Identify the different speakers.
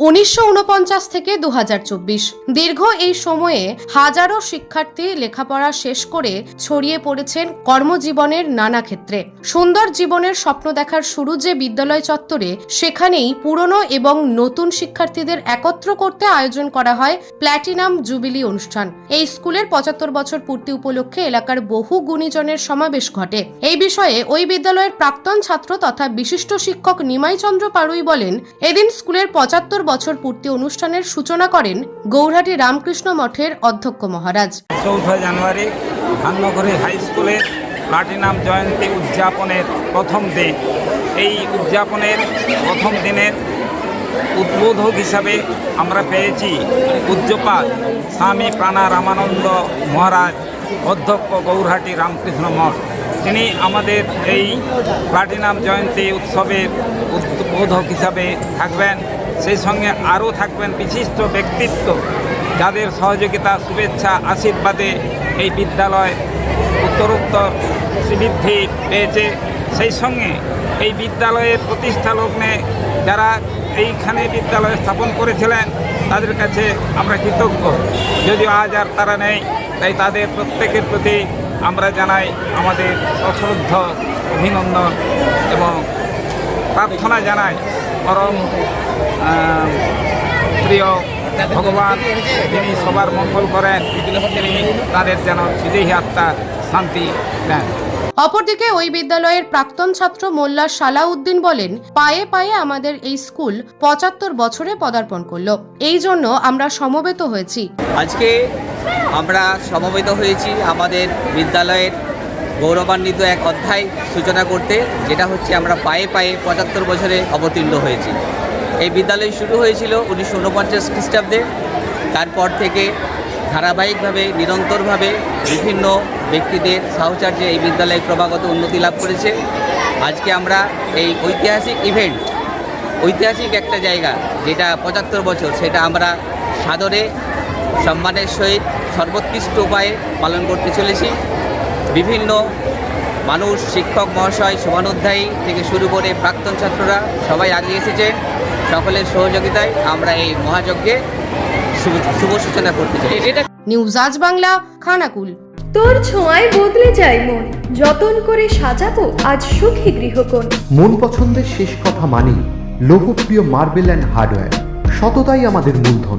Speaker 1: উনিশশো উনপঞ্চাশ থেকে দুহাজার চব্বিশ। দীর্ঘ এই সময়ে হাজারো শিক্ষার্থী লেখাপড়া শেষ করে ছড়িয়ে পড়েছেন কর্মজীবনের নানা ক্ষেত্রে। সুন্দর জীবনের স্বপ্ন দেখার শুরু যে বিদ্যালয় চত্বরে, সেখানেই পুরনো এবং নতুন শিক্ষার্থীদের একত্র করতে আয়োজন করা হয় প্ল্যাটিনাম জুবিলি অনুষ্ঠান। এই স্কুলের পঁচাত্তর বছর পূর্তি উপলক্ষে এলাকার বহু গুণীজনের সমাবেশ ঘটে। এই বিষয়ে ওই বিদ্যালয়ের প্রাক্তন ছাত্র তথা বিশিষ্ট শিক্ষক নিমাই চন্দ্র পাড়ুই বলেন, এদিন স্কুলের পঁচাত্তর বছর পূর্তি অনুষ্ঠানের সূচনা করেন গৌরহাটি রামকৃষ্ণ মঠের অধ্যক্ষ মহারাজ।
Speaker 2: চৌঠা জানুয়ারি ধাননগরী হাই স্কুলের প্লাটিনাম জয়ন্তী উদযাপনের প্রথম দিন। এই উদযাপনের প্রথম দিনের উদ্বোধক হিসাবে আমরা পেয়েছি পূজ্যপাত স্বামী প্রাণা রামানন্দ মহারাজ, অধ্যক্ষ গৌরহাটি রামকৃষ্ণ মঠ। তিনি আমাদের এই প্লাটিনাম জয়ন্তী উৎসবের উদ্বোধক হিসাবে থাকবেন। সেই সঙ্গে আরও থাকবেন বিশিষ্ট ব্যক্তিত্ব যাদের সহযোগিতা, শুভেচ্ছা, আশীর্বাদে এই বিদ্যালয় উত্তরোত্তর শ্রীবৃদ্ধি পেয়েছে। সেই সঙ্গে এই বিদ্যালয়ের প্রতিষ্ঠা লগ্নে যারা এইখানে বিদ্যালয় স্থাপন করেছিলেন, তাদের কাছে আমরা কৃতজ্ঞ। যদিও আজ আর তারা নেই, তাই তাদের প্রত্যেকের প্রতি আমরা জানাই আমাদের অশ্রদ্ধ অভিনন্দন এবং প্রার্থনা জানাই পরম প্রিয় ভগবান তিনি সবার মঙ্গল করেন তিনি তাদের যেন বিদেহী আত্মার শান্তি দেন।
Speaker 1: অপরদিকে ওই বিদ্যালয়ের প্রাক্তন ছাত্র মোল্লা সালাউদ্দিন বলেন পায়ে পায়ে আমাদের এই স্কুল পঁচাত্তর বছরে পদার্পণ করল। এই জন্য আমরা সমবেত হয়েছি।
Speaker 3: আজকে আমরা সমবেত হয়েছি আমাদের বিদ্যালয়ের গৌরবান্বিত এক অধ্যায় সূচনা করতে, যেটা হচ্ছে আমরা পায়ে পায়ে পঁচাত্তর বছরে অবতীর্ণ হয়েছি। এই বিদ্যালয় শুরু হয়েছিল উনিশশো উনপঞ্চাশ খ্রিস্টাব্দে। তারপর থেকে ধারাবাহিকভাবে, নিরন্তরভাবে বিভিন্ন ব্যক্তিদের সাহচর্যে এই বিদ্যালয় ক্রমাগত উন্নতি লাভ করেছে। আজকে আমরা এই ঐতিহাসিক ইভেন্ট ঐতিহাসিক একটা জায়গা, যেটা পঁচাত্তর বছর, সেটা আমরা সাদরে সম্মানের সহিত সর্বোৎকৃষ্ট উপায়ে পালন করতে চলেছি। বিভিন্ন মানুষ শিক্ষক মহাশয় শুভানুধ্যায়ী থেকে শুরু করে প্রাক্তন ছাত্ররা সবাই আগিয়ে এসেছেন সকলের সহযোগিতায় আমরা এই মহাযজ্ঞে শুভ শুভ সূচনা করতে চাই। এটা
Speaker 1: নিউজ আজ বাংলা খানাকুল।
Speaker 4: তোর ছোঁয়ায় বদলে যায় মন। যতন করে সাজাবো আজ সুখী গৃহকোণ।
Speaker 5: মন পছন্দের শেষ কথা মানি লোকপ্রিয় মার্বেল অ্যান্ড হার্ডওয়্যার। সততাই আমাদের মূলধন।